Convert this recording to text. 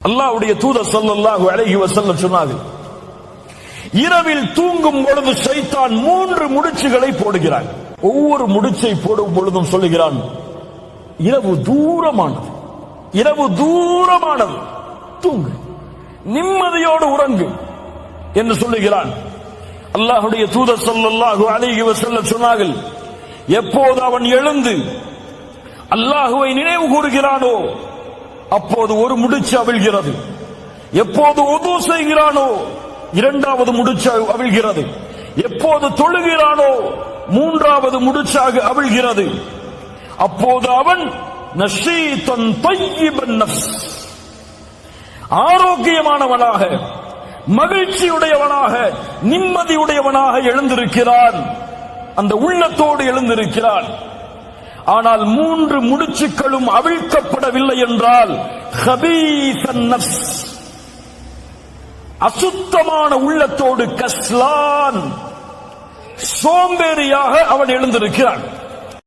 அல்லாவுடைய தூதர் ஸல்லல்லாஹு அழகி வசல்ல சொன்னார்கள் இரவில் தூங்கும் பொழுது சைத்தான் மூன்று முடிச்சுகளை போடுகிறான். ஒவ்வொரு முடிச்சை போடும் பொழுதும் சொல்லுகிறான் இரவு தூரமானது இரவு தூரமானது தூங்கு நிம்மதியோடு உறங்கு என்று சொல்லுகிறான். அல்லாஹுடைய தூதர் சொல்லல்லாஹு அழகி வசல்ல சொன்னார்கள் எப்போது அவன் எழுந்து அல்லாஹுவை நினைவு கூறுகிறானோ அப்போது ஒரு முடிச்சு அவிழ்கிறது. எப்போது உது செய்கிறானோ இரண்டாவது முடிச்சு அவிழ்கிறது. எப்போது தொழுகிறானோ மூன்றாவது முடிச்சாக அவிழ்கிறது. அப்போது அவன் நஷீதன் ஆரோக்கியமானவனாக மகிழ்ச்சியுடையவனாக நிம்மதியுடையவனாக எழுந்திருக்கிறான். அந்த உள்ளத்தோடு எழுந்திருக்கிறான். ஆனால் மூன்று முடிச்சுக்களும் அவிழ்க்கப்படவில்லை என்றால் அசுத்தமான உள்ளத்தோடு கஸ்லான் சோம்பேறியாக அவன் எழுந்திருக்கிறான்.